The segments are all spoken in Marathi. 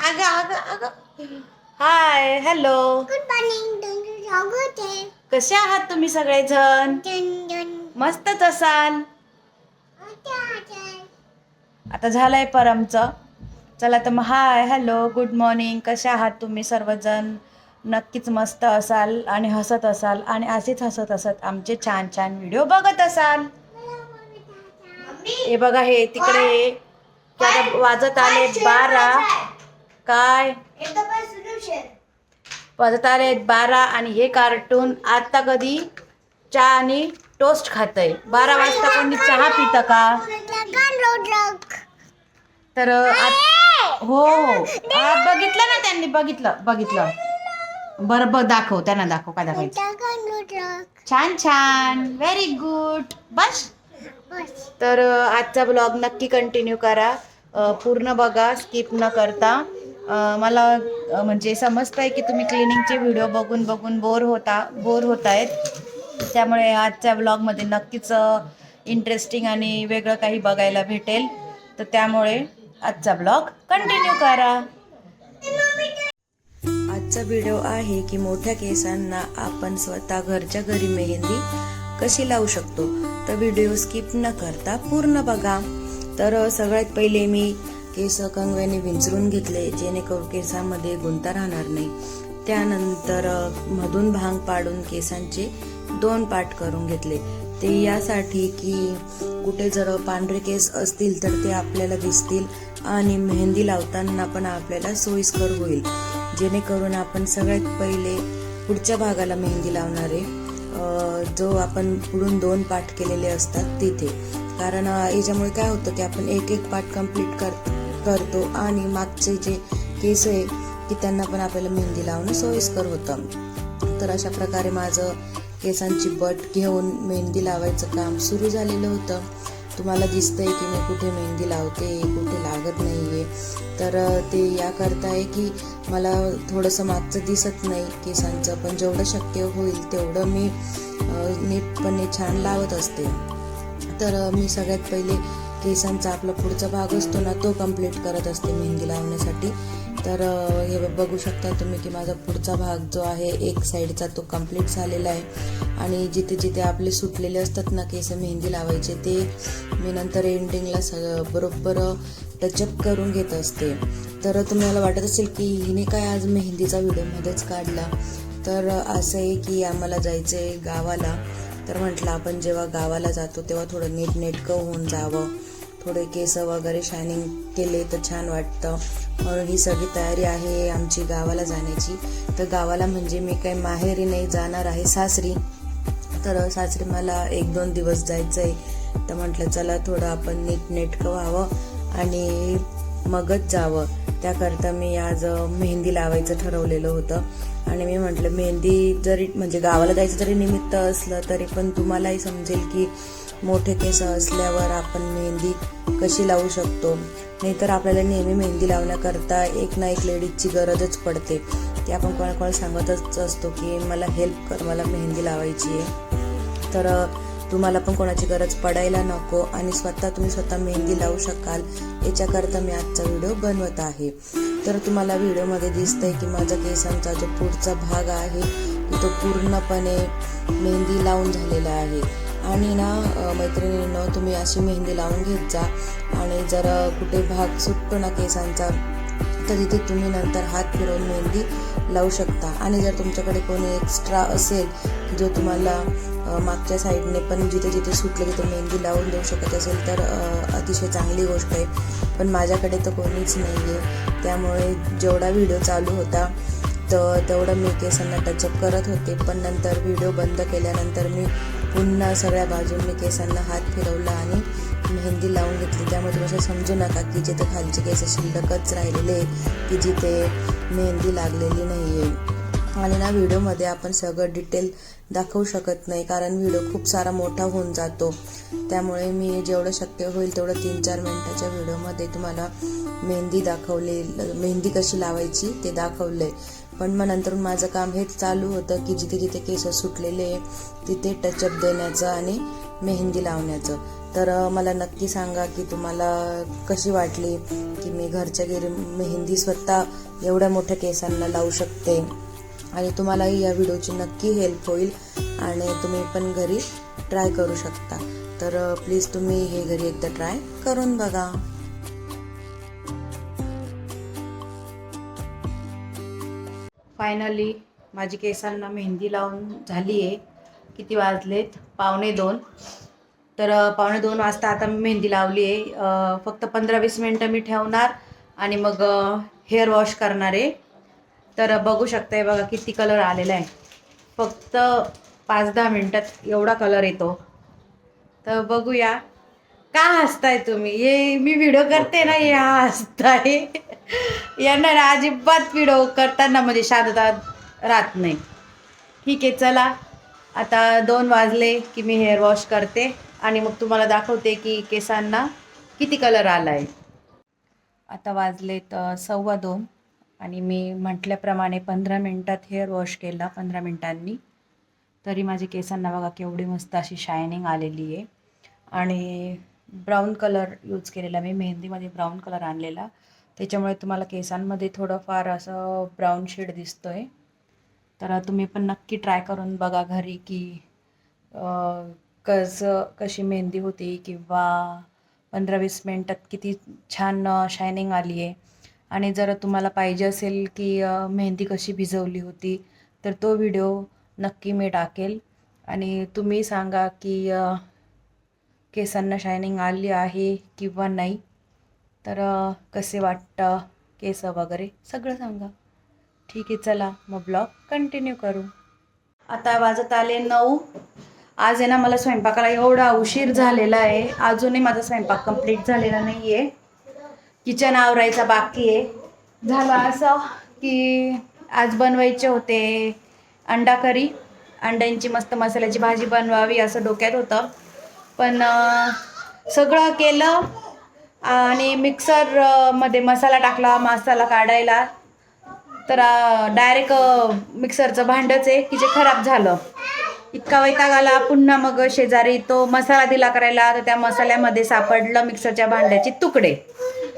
अगं अगं अगं हाय हॅलो गुड मॉर्निंग कसे आहात तुम्ही सगळेजण? मस्तच असाल आता झालंय परमचं. चला तर मग हाय हॅलो गुड मॉर्निंग कसे आहात तुम्ही सर्वजण? नक्कीच मस्त असाल आणि हसत असाल आणि असेच हसत हसत आमचे छान छान व्हिडिओ बघत असाल. हे बघा हे तिकडे. वाजत आले बारा. काय? वाजत आले बारा आणि हे कार्टून आता कधी चहा आणि टोस्ट खातंय. बारा वाजता कोणी चहा पितं का? तर आत- हो आत बघितलं ना त्यांनी बघितलं बघितलं. बरं बघ दाखव त्यांना दाखव काय दाखवायचं. छान छान. व्हेरी गुड बस. तर आजचा ब्लॉग नक्की कंटिन्यू करा. पूर्ण बघा स्किप न करता. मला म्हणजे समजतं आहे की तुम्ही क्लिनिंगचे व्हिडिओ बघून बघून बोर होता बोर होत आहेत त्यामुळे आजच्या ब्लॉगमध्ये नक्कीच इंटरेस्टिंग आणि वेगळं काही बघायला भेटेल. तर त्यामुळे आजचा ब्लॉग कंटिन्यू करा. आजचा व्हिडिओ आहे की मोठ्या केसांना आपण स्वतः घरच्या घरी मेहंदी कशी लावू शकतो? तर व्हिडिओ स्किप न करता पूर्ण बघा. तर सगळ्यात पहिले मी केस कंगव्याने विंचरून घेतले जेणेकरून केसांमध्ये गुंता राहणार नाही. त्यानंतर मधून भांग पाडून केसांचे दोन पाठ करून घेतले. ते यासाठी की कुठे जर पांढरे केस असतील तर ते आपल्याला दिसतील आणि मेहंदी लावताना पण आपल्याला सोयीस्कर होईल. जेणेकरून आपण सगळ्यात पहिले पुढच्या भागाला मेहंदी लावणारे आहे. जो आपण पुढून दोन पाठ केलेले असतात तिथे. कारण याच्यामुळे काय होतं की आपण एक एक पाठ कंप्लीट कर करतो आणि मागचे जे केस आहे की त्यांना पण आपल्याला मेहंदी लावणं सोयीस्कर होतं. तर अशा प्रकारे माझं केसांची बट घेऊन मेहंदी लावायचं काम सुरू झालेलं होतं. तुम्हाला दिसतंय की मी कुठे मेहंदी लावते कुठे लागत नाही आहे तर ते याकरता आहे की मला थोडंसं मागचं दिसत नाही केसांचं पण जेवढं शक्य होईल तेवढं मी नीटपणे छान लावत असते. तर मी सगळ्यात पहिले केसांचा आपला पुढचा भाग असतो ना तो कंप्लीट करत असते मेहंदी लावण्यासाठी. तर हे बघू शकता तुम्ही की माझा पुढचा भाग जो आहे एक साईडचा तो कंप्लीट झालेला आहे. आणि जिथे जिथे आपले सुटलेले असतात ना केस मेहंदी लावायचे ते मी नंतर एंडिंगला सगळं बरोबर टचअप करून घेत असते. तर तुम्हाला वाटत असेल की हिने काय आज मेहंदीचा व्हिडिओ मध्येच काढला? तर असं आहे की आम्हाला जायचं आहे गावाला. तर म्हटलं आपण जेव्हा गावाला जातो तेव्हा थोडं नीट नेटकं होऊन जावं. थोडे केस वगैरे शायनिंग केले तर छान वाटतं. म्हणून ही सगळी तयारी आहे आमची गावाला जाण्याची. तर गावाला म्हणजे मी काही माहेरी नाही जाणार आहे सासरी. तर सासरी मला एक दोन दिवस जायचं आहे तर म्हटलं चला थोडं आपण नीट नेटकं व्हावं आणि मगच जावं. त्याकरता मी आज मेहंदी लावायचं ठरवलेलं होतं. आणि मी म्हटलं मेहंदी जरी म्हणजे गावाला जायचं जरी निमित्त असलं तरी पण तुम्हालाही समजेल की मोठे केस असल्यावर आपण मेहंदी कशी लावू शकतो? नाहीतर आपल्याला नेहमी मेहंदी लावण्याकरता एक ना एक लेडीजची गरजच पडते. ते आपण कोणाकोणा सांगतच असतो की मला हेल्प कर मला मेहंदी लावायची आहे. तर तुम्हाला पण कोणाची गरज पडायला नको आणि स्वतः तुम्ही स्वतः मेहंदी लावू शकाल. याच्याकरता मी आजचा व्हिडिओ बनवत आहे. तर तुम्हाला व्हिडिओमध्ये दिसतंय की माझा केसांचा जो पुढचा भाग आहे तो पूर्णपणे मेहंदी लावून झालेला आहे. आणि ना अ, मैत्रिणींनो तुम्ही अशी मेहंदी लावून घेत जा. आणि जर कुठे भाग सुटतो ना केसांचा तर तिथे तुम्ही नंतर हात फिरवून मेहंदी लावू शकता. आणि जर तुमच्याकडे कोणी एक्स्ट्रा असेल जो तुम्हाला मागच्या साईडने पण जिथे जिथे सुटले तिथे मेहंदी लावून देऊ शकत असेल तर अतिशय चांगली गोष्ट आहे. पण माझ्याकडे तर कोणीच नाही आहे त्यामुळे जेवढा व्हिडिओ चालू होता तर तेवढं मी केसांना टचअप करत होते. पण नंतर व्हिडिओ बंद केल्यानंतर मी पुन्हा सगळ्या बाजूंनी केसांना हात फिरवला आणि मेहंदी लावून घेतली. त्यामुळे तुम्ही असं समजू नका की जिथे खालचे केस शिल्लकच राहिलेले आहेत की जिथे मेहंदी लागलेली नाही आहे आणि ना व्हिडिओमध्ये आपण सगळं डिटेल दाखवू शकत नाही कारण व्हिडिओ खूप सारा मोठा होऊन जातो. त्यामुळे मी जेवढं शक्य होईल तेवढं तीन चार मिनिटाच्या व्हिडिओमध्ये तुम्हाला मेहंदी दाखवले मेहंदी कशी लावायची ते दाखवलंय. पण मग नंतर माझं काम हेच चालू होतं की जिथे जिथे केस सुटलेले तिथे टचअप देण्याचं आणि मेहंदी लावण्याचं. तर मला नक्की सांगा की तुम्हाला कशी वाटली की मी घरच्या घरी मेहंदी स्वतः एवढ्या मोठ्या केसांना लावू शकते? आणि तुम्हालाही या व्हिडिओची नक्की हेल्प होईल आणि तुम्ही पण घरी ट्राय करू शकता. तर प्लीज तुम्ही हे घरी एकदा ट्राय करून बघा. फायनली माझी केसांना मेहंदी लावून झाली आहे किती वाजलेत? पावणे दोन. तर पावणे दोन वाजता आता मी मेहंदी लावली आहे फक्त पंधरा वीस मिनटं मी ठेवणार आणि मग हेअर वॉश करणार आहे. तर बघू शकताय बघा किती कलर आलेला आहे. फक्त पाच दहा मिनटात एवढा कलर येतो. तर बघूया. का हसताय तुम्ही? हे मी व्हिडिओ करते ना हे हसताय. यांना ना अजिबात व्हिडिओ करताना म्हणजे शांतता राहत नाही. ठीक आहे चला. आता दोन वाजले की मी हेअर वॉश करते आणि मग तुम्हाला दाखवते की केसांना किती कलर आला आहे आता वाजलेत सव्वा दोन आणि मी म्हटल्याप्रमाणे पंधरा मिनटात हेअर वॉश केला पंधरा मिनटांनी. तरी माझ्या केसांना बघा केवढी मस्त अशी शायनिंग आलेली आहे. आणि ब्राऊन कलर यूज केलेला मी मेहंदीमध्ये ब्राऊन कलर आणलेला. त्याच्यामुळे तुम्हाला केसांमध्ये थोडंफार असं ब्राऊन शेड दिसतो आहे तर तुम्ही पण नक्की ट्राय करून बघा घरी की कसं कशी मेहंदी होती किंवा पंधरा वीस मिनटात किती छान शायनिंग आली आहे. आणि जर तुम्हाला पाहिजे असेल की मेहंदी कशी भिजवली होती तर तो व्हिडिओ नक्की मी टाकेल. आणि तुम्ही सांगा की केसांना शायनिंग आली आहे किंवा नाही. तर कसे वाटतं? केस वगैरे सगळं सांगा. ठीक आहे चला मग ब्लॉग कंटिन्यू करू. आता वाजत आले नऊ. आज आहे ना मला स्वयंपाकाला एवढा उशीर झालेला आहे. अजूनही माझा स्वयंपाक कंप्लीट झालेला नाही आहे किचन आवरायचा बाकी आहे. झालं असं की आज बनवायचे होते अंडा करी. अंड्यांची मस्त मसाल्याची भाजी बनवावी असं डोक्यात होतं. पण सगळं केलं. आणि मिक्सरमध्ये मसाला टाकला मसाला काढायला. तर डायरेक्ट मिक्सरचं भांडंच आहे की जे खराब झालं. इतका वैताग आला. पुन्हा मग शेजारी तो मसाला दिला करायला तर त्या मसाल्यामध्ये सापडलं मिक्सरच्या भांड्याचे तुकडे.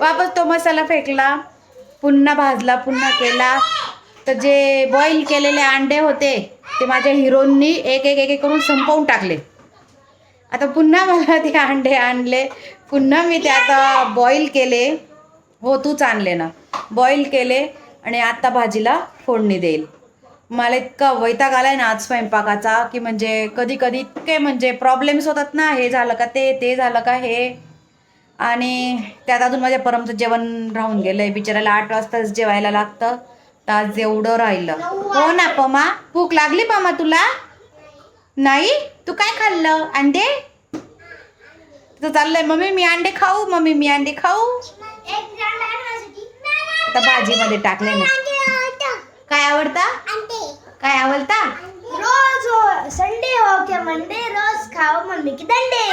वापस तो मसाला फेकला पुन्हा भाजला पुन्हा केला. तर जे बॉईल केलेले अंडे होते ते माझ्या हिरोंनी एक एक एक करून संपवून टाकले. आता पुन्हा मला ते अंडे आणले. पुन्हा मी ते आता बॉईल केले. हो तूच आणले ना. बॉईल केले आणि आत्ता भाजीला फोडणी देईल. मला इतका वैताग आलाय ना आज स्वयंपाकाचा की म्हणजे कधी कधी इतके म्हणजे प्रॉब्लेम्स होतात ना हे झालं का ते ते झालं का हे. आणि त्यात अजून माझ्या परमचं जेवण राहून गेलं आहे बिचाराला आठ वाजताच जेवायला लागतं. तर आज एवढं राहिलं. हो ना पमा? भूक लागली पमा तुला? नाही? तू काय खाल्लं? अंडे? तुझं चाललंय. मम्मी मी अंडे खाऊ. मम्मी मी अंडे खाऊ. आता भाजीमध्ये टाकले ना. काय आवडता? काय आवडता? रोज हो संडे हो के मंडे? रोज खाओ मम्मी की दंडे?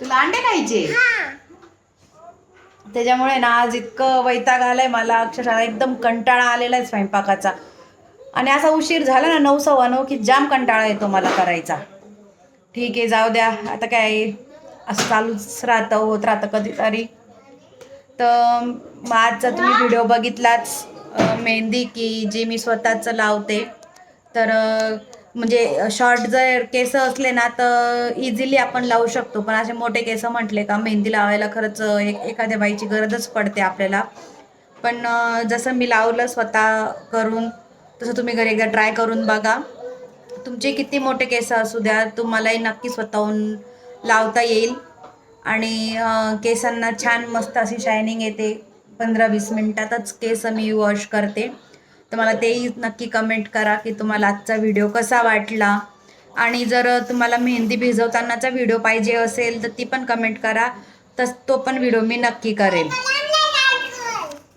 तुला अंडे खायचे? त्याच्यामुळे ना आज इतकं वैताग आलाय मला. अक्षरशः एकदम कंटाळा आलेला आहे स्वयंपाकाचा. आणि असा उशीर झाला ना नऊ सव्वा नऊ की जाम कंटाळा येतो मला करायचा. ठीक आहे जाऊ द्या. आता काय असं चालूच राहतं होत राहतं कधीतरी. तर मग आजचा तुम्ही व्हिडिओ बघितलाच मेहंदी की जी मी स्वतःचं लावते. तर म्हणजे शॉर्ट जर केस असले ना तर इझिली आपण लावू शकतो. पण असे मोठे केस म्हटले का मेहंदी लावायला खरंच एक एखाद्या बाईची गरजच पडते आपल्याला. पण जसं मी लावलं स्वतः करून तसं तुम्ही घरी एकदा ट्राय करून बघा. तुमचे किती मोठे केस असू द्या तुम्हालाही नक्की स्वतःहून लावता येईल. आणि केसांना छान मस्त अशी शायनिंग येते. पंधरा वीस मिनटातच केस मी वॉश करते. तर मला तेही नक्की कमेंट करा की तुम्हाला आजचा व्हिडिओ कसा वाटला. आणि जर तुम्हाला मेहंदी भिजवतानाचा व्हिडिओ पाहिजे असेल तर ती पण कमेंट करा. तस तो पण व्हिडिओ मी नक्की करेल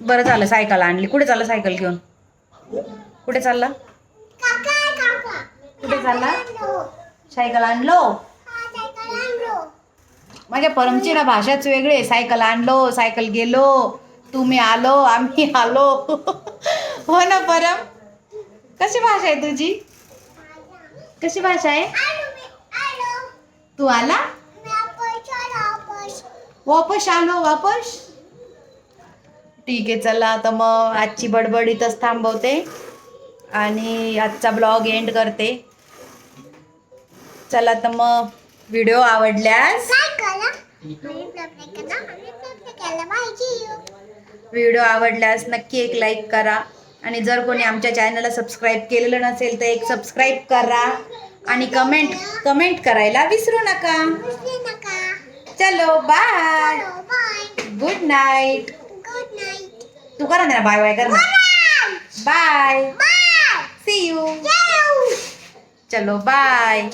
बरं झालं सायकल आणली. कुठे झालं सायकल घेऊन? कुठे चालला? कुठे चालला? सायकल आणलो. माझ्या परमचीना भाषाच वेगळे. सायकल आणलो सायकल गेलो. तुम्ही आलो आम्ही आलो. हो ना परम? कशी भाषा आहे तुझी? कशी भाषा आहे? तू आला? वापस आलो वापस? ठीक आहे चला. आता मग आजची बडबड इथंच थांबवते. आणि आजचा ब्लॉग एंड करते. चला तर मग व्हिडिओ आवडल्यास व्हिडिओ आवडल्यास नक्की एक लाईक करा. आणि जर कोणी आमच्या चॅनलला सबस्क्राईब केलेलं नसेल तर एक सबस्क्राईब करा. आणि कमेंट कमेंट करायला विसरू नका. चलो बाय गुड नाईट तू करा ना बाय बाय कर ना. बाय सी यू चलो बाय